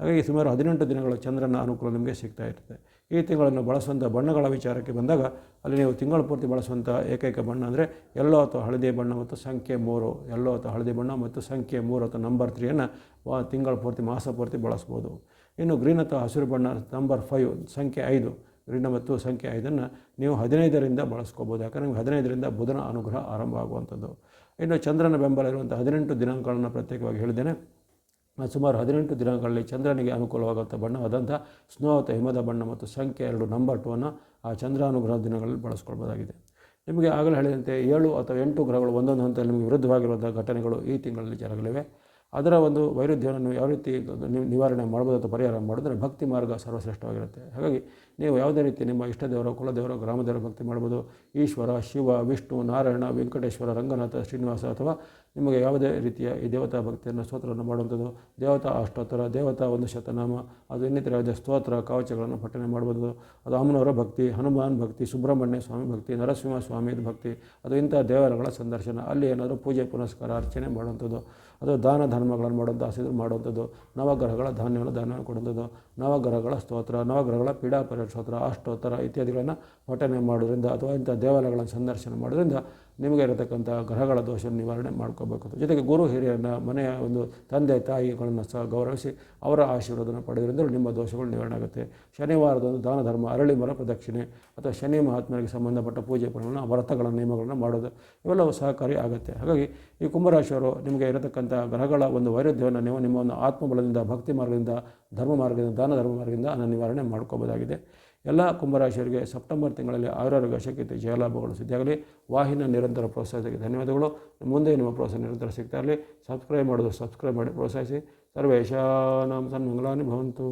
ಹಾಗಾಗಿ ಸುಮಾರು ಹದಿನೆಂಟು ದಿನಗಳ ಚಂದ್ರನ ಅನುಕೂಲ ನಿಮಗೆ ಸಿಗ್ತಾ ಇರ್ತದೆ. ಈ ತಿಂಗಳನ್ನು ಬಳಸುವಂಥ ಬಣ್ಣಗಳ ವಿಚಾರಕ್ಕೆ ಬಂದಾಗ ಅಲ್ಲಿ ನೀವು ತಿಂಗಳ ಪೂರ್ತಿ ಬಳಸುವಂಥ ಏಕೈಕ ಬಣ್ಣ ಅಂದರೆ ಎಲ್ಲೋ ಅಥವಾ ಹಳದಿ ಬಣ್ಣ ಮತ್ತು ಸಂಖ್ಯೆ ಮೂರು, ಎಲ್ಲೋ ಅಥವಾ ಹಳದಿ ಬಣ್ಣ ಮತ್ತು ಸಂಖ್ಯೆ ಮೂರು ಅಥವಾ ನಂಬರ್ ತ್ರೀಯನ್ನು ತಿಂಗಳ ಪೂರ್ತಿ, ಮಾಸ ಪೂರ್ತಿ ಬಳಸ್ಬೋದು. ಇನ್ನು ಗ್ರೀನ್ ಅಥವಾ ಹಸಿರು ಬಣ್ಣ ನಂಬರ್ ಫೈವ್ ಸಂಖ್ಯೆ ಐದು, ಗ್ರೀನ್ ಮತ್ತು ಸಂಖ್ಯೆ ಐದನ್ನು ನೀವು ಹದಿನೈದರಿಂದ ಬಳಸ್ಕೋಬೋದು. ಯಾಕಂದರೆ ನಿಮ್ಗೆ ಹದಿನೈದರಿಂದ ಬುಧನ ಅನುಗ್ರಹ ಆರಂಭ ಆಗುವಂಥದ್ದು. ಇನ್ನು ಚಂದ್ರನ ಬೆಂಬಲ ಇರುವಂಥ ಹದಿನೆಂಟು ದಿನಾಂಕಗಳನ್ನು ಪ್ರತ್ಯೇಕವಾಗಿ ಹೇಳಿದ್ದೇನೆ. ಸುಮಾರು ಹದಿನೆಂಟು ದಿನಗಳಲ್ಲಿ ಚಂದ್ರನಿಗೆ ಅನುಕೂಲವಾಗುವಂಥ ಬಣ್ಣವಾದಂಥ ಸ್ನೋ ಅಥವಾ ಹಿಮದ ಬಣ್ಣ ಮತ್ತು ಸಂಖ್ಯೆ ಎರಡು ನಂಬರ್ ಟೂವನ್ನು ಆ ಚಂದ್ರಾನುಗ್ರಹ ದಿನಗಳಲ್ಲಿ ಬಳಸ್ಕೊಳ್ಬೋದಾಗಿದೆ. ನಿಮಗೆ ಆಗಲೇ ಹೇಳಿದಂತೆ ಏಳು ಅಥವಾ ಎಂಟು ಗ್ರಹಗಳು ಒಂದೊಂದು ಹಂತದಲ್ಲಿ ನಿಮಗೆ ವಿರುದ್ಧವಾಗಿರುವಂಥ ಘಟನೆಗಳು ಈ ತಿಂಗಳಲ್ಲಿ ಜರಗಲಿವೆ. ಅದರ ಒಂದು ವೈರುಧ್ಯವನ್ನು ಯಾವ ರೀತಿ ನೀವು ನಿವಾರಣೆ ಮಾಡ್ಬೋದು ಅಥವಾ ಪರಿಹಾರ ಮಾಡಿದ್ರೆ ಭಕ್ತಿ ಮಾರ್ಗ ಸರ್ವಶ್ರೇಷ್ಠವಾಗಿರುತ್ತೆ. ಹಾಗಾಗಿ ನೀವು ಯಾವುದೇ ರೀತಿ ನಿಮ್ಮ ಇಷ್ಟ ದೇವರ ಕುಲದೇವರ, ಗ್ರಾಮದೇವರ ಭಕ್ತಿ ಮಾಡ್ಬೋದು, ಈಶ್ವರ, ಶಿವ, ವಿಷ್ಣು, ನಾರಾಯಣ, ವೆಂಕಟೇಶ್ವರ, ರಂಗನಾಥ, ಶ್ರೀನಿವಾಸ ಅಥವಾ ನಿಮಗೆ ಯಾವುದೇ ರೀತಿಯ ಈ ದೇವತಾ ಭಕ್ತಿಯನ್ನು ಸ್ತೋತ್ರವನ್ನು ಮಾಡುವಂಥದ್ದು, ದೇವತಾ ಅಷ್ಟೋತ್ತರ, ದೇವತಾ ಒಂದು ಶತನಾಮ, ಅದು ಇನ್ನಿತರ ಯಾವುದೇ ಸ್ತೋತ್ರ, ಕವಚಗಳನ್ನು ಪಠನೆ ಮಾಡ್ಬೋದು. ಅದು ಅಮ್ಮನವರ ಭಕ್ತಿ, ಹನುಮಾನ್ ಭಕ್ತಿ, ಸುಬ್ರಹ್ಮಣ್ಯ ಸ್ವಾಮಿ ಭಕ್ತಿ ನರಸಿಂಹ ಸ್ವಾಮಿ ಭಕ್ತಿ, ಅದು ಇಂಥ ದೇವರುಗಳ ಸಂದರ್ಶನ. ಅಲ್ಲಿ ಏನಾದರೂ ಪೂಜೆ, ಪುನಸ್ಕಾರ, ಅರ್ಚನೆ ಮಾಡುವಂಥದ್ದು, ಅದು ದಾನ ಧರ್ಮಗಳನ್ನು ಮಾಡುವಂಥ ಆಸೆಗಳು ಮಾಡುವಂಥದ್ದು, ನವಗ್ರಹಗಳ ಧಾನ್ಯವನ್ನು ದಾನವನ್ನು ಕೊಡುವಂಥದ್ದು ನವಗ್ರಹಗಳ ಸ್ತೋತ್ರ ನವಗ್ರಹಗಳ ಪೀಡಾಪರ ಸ್ತೋತ್ರ ಅಷ್ಟೋತ್ತರ ಇತ್ಯಾದಿಗಳನ್ನು ಪಠನೆ ಮಾಡೋದ್ರಿಂದ ಅಥವಾ ಇಂಥ ದೇವಾಲಯಗಳನ್ನು ಸಂದರ್ಶನ ಮಾಡೋದ್ರಿಂದ ನಿಮಗೆ ಇರತಕ್ಕಂಥ ಗ್ರಹಗಳ ದೋಷ ನಿವಾರಣೆ ಮಾಡ್ಕೋಬೇಕು. ಜೊತೆಗೆ ಗುರು ಹಿರಿಯರನ್ನ, ಮನೆಯ ಒಂದು ತಂದೆ, ತಾಯಿಗಳನ್ನು ಸಹ ಗೌರವಿಸಿ ಅವರ ಆಶೀರ್ವಾದನ ಪಡೆಯೋದ್ರಿಂದ ನಿಮ್ಮ ದೋಷಗಳು ನಿವಾರಣೆ ಆಗುತ್ತೆ. ಶನಿವಾರದಂದು ದಾನ ಧರ್ಮ, ಅರಳಿ ಮರ ಪ್ರದಕ್ಷಿಣೆ ಅಥವಾ ಶನಿ ಮಹಾತ್ಮರಿಗೆ ಸಂಬಂಧಪಟ್ಟ ಪೂಜೆ ಪುನಃ ವ್ರತಗಳ ನಿಯಮಗಳನ್ನು ಮಾಡೋದು ಇವೆಲ್ಲವೂ ಸಹಕಾರಿ ಆಗುತ್ತೆ. ಹಾಗಾಗಿ ಈ ಕುಂಭರಾಶಿಯವರು ನಿಮಗೆ ಇರತಕ್ಕಂಥ ಗ್ರಹಗಳ ಒಂದು ವೈರುಧ್ಯವನ್ನು ನೀವು ನಿಮ್ಮ ಒಂದು ಆತ್ಮಬಲದಿಂದ, ಭಕ್ತಿ ಮಾರ್ಗದಿಂದ, ಧರ್ಮ ಮಾರ್ಗದಿಂದ, ದಾನ ಧರ್ಮ ಮಾರ್ಗದಿಂದ ನಿವಾರಣೆ ಮಾಡ್ಕೋಬೋದಾಗಿದೆ. ಎಲ್ಲ ಕುಂಭರಾಶಿಯವರಿಗೆ ಸೆಪ್ಟೆಂಬರ್ ತಿಂಗಳಲ್ಲಿ ಆರಾರು ಶಕ್ತಿ ಜಯಲಾಭಗಳು ಸಿದ್ಧಿಯಾಗಲಿ. ವಾಹಿನ ನಿರಂತರ ಪ್ರೋತ್ಸಾಹಕ್ಕೆ ಧನ್ಯವಾದಗಳು. ಮುಂದೆ ನಿಮ್ಮ ಪ್ರೋತ್ಸಾಹ ನಿರಂತರ ಸಿಗ್ತಾ ಇರಲಿ. ಸಬ್ಸ್ಕ್ರೈಬ್ ಮಾಡೋದು ಸಬ್ಸ್ಕ್ರೈಬ್ ಮಾಡಿ ಪ್ರೋತ್ಸಾಹಿಸಿ. ಸರ್ವೇಶಾನಾಂ ಸನ್ಮಂಗಲಾನಿ ಭವಂತು.